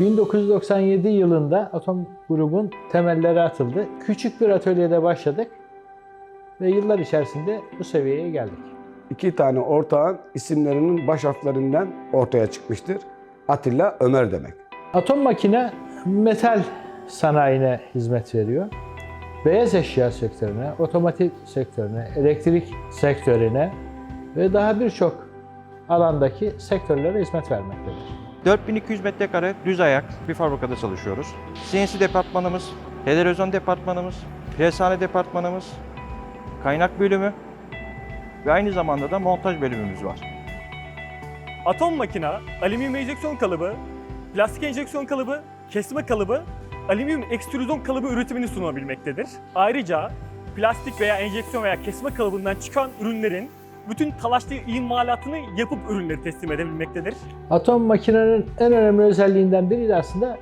1997 yılında Atom grubun temelleri atıldı. Küçük bir atölyede başladık ve yıllar içerisinde bu seviyeye geldik. İki tane ortağın isimlerinin baş harflerinden ortaya çıkmıştır. Atilla Ömer demek. Atom makine metal sanayine hizmet veriyor. Beyaz eşya sektörüne, otomotiv sektörüne, elektrik sektörüne ve daha birçok alandaki sektörlere hizmet vermektedir. 4200 metrekare düz ayak bir fabrikada çalışıyoruz. CNC departmanımız, helerozon departmanımız, preshane departmanımız, kaynak bölümü ve aynı zamanda da montaj bölümümüz var. Atom makina, alüminyum enjeksiyon kalıbı, plastik enjeksiyon kalıbı, kesme kalıbı, alüminyum ekstrüzyon kalıbı üretimini sunabilmektedir. Ayrıca plastik veya enjeksiyon veya kesme kalıbından çıkan ürünlerin bütün talaşlı imalatını yapıp ürünleri teslim edebilmektedir. Atom makinenin en önemli özelliğinden biri de aslında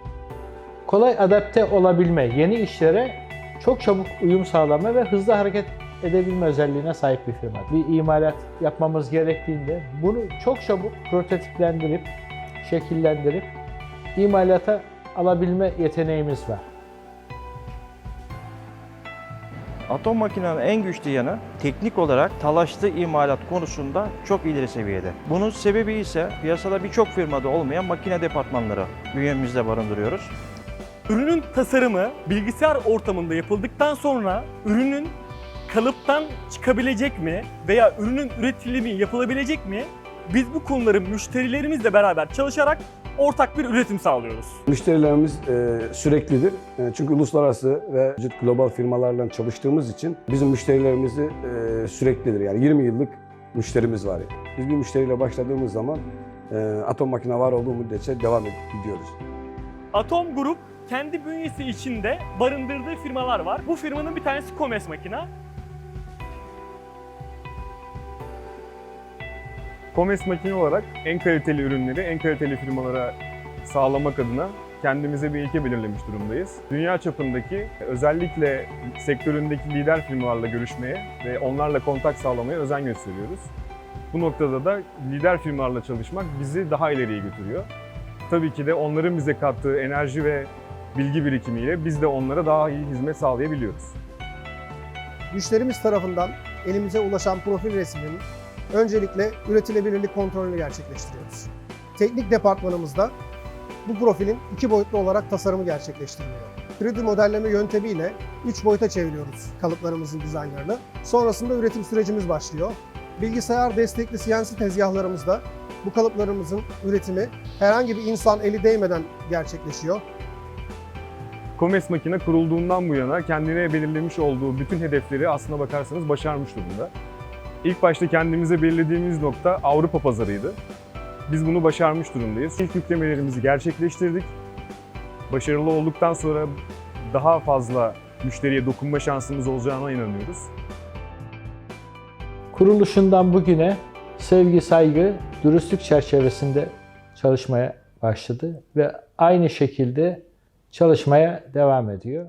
kolay adapte olabilme, yeni işlere çok çabuk uyum sağlama ve hızlı hareket edebilme özelliğine sahip bir firma. Bir imalat yapmamız gerektiğinde bunu çok çabuk prototiplendirip, şekillendirip imalata alabilme yeteneğimiz var. Atom makinenin en güçlü yanı teknik olarak talaşlı imalat konusunda çok ileri seviyede. Bunun sebebi ise piyasada birçok firmada olmayan makine departmanları bünyemizde barındırıyoruz. Ürünün tasarımı bilgisayar ortamında yapıldıktan sonra ürünün kalıptan çıkabilecek mi veya ürünün üretilimi yapılabilecek mi? Biz bu konuları müşterilerimizle beraber çalışarak ortak bir üretim sağlıyoruz. Müşterilerimiz e, süreklidir. E, çünkü uluslararası ve global firmalarla çalıştığımız için bizim müşterilerimizi e, süreklidir. Yani 20 yıllık müşterimiz var. Yani. Biz bir müşteriyle başladığımız zaman e, atom makine var olduğu müddetçe devam edip gidiyoruz. Atom Grup kendi bünyesi içinde barındırdığı firmalar var. Bu firmanın bir tanesi Comes Makina. Comes makine olarak en kaliteli ürünleri en kaliteli firmalara sağlamak adına kendimize bir ilke belirlemiş durumdayız. Dünya çapındaki özellikle sektöründeki lider firmalarla görüşmeye ve onlarla kontak sağlamaya özen gösteriyoruz. Bu noktada da lider firmalarla çalışmak bizi daha ileriye götürüyor. Tabii ki de onların bize kattığı enerji ve bilgi birikimiyle biz de onlara daha iyi hizmet sağlayabiliyoruz. müşterimiz tarafından elimize ulaşan profil resminin öncelikle üretilebilirlik kontrolünü gerçekleştiriyoruz. Teknik departmanımızda bu profilin iki boyutlu olarak tasarımı gerçekleştiriliyor. 3D modelleme yöntemiyle 3 boyuta çeviriyoruz kalıplarımızın dizaynlarını. Sonrasında üretim sürecimiz başlıyor. Bilgisayar destekli CNC tezgahlarımızda bu kalıplarımızın üretimi herhangi bir insan eli değmeden gerçekleşiyor. Comes makine kurulduğundan bu yana kendine belirlemiş olduğu bütün hedefleri aslına bakarsanız başarmış durumda. İlk başta kendimize belirlediğimiz nokta Avrupa pazarıydı. Biz bunu başarmış durumdayız. İlk yüklemelerimizi gerçekleştirdik. Başarılı olduktan sonra daha fazla müşteriye dokunma şansımız olacağına inanıyoruz. Kuruluşundan bugüne sevgi, saygı, dürüstlük çerçevesinde çalışmaya başladı ve aynı şekilde çalışmaya devam ediyor.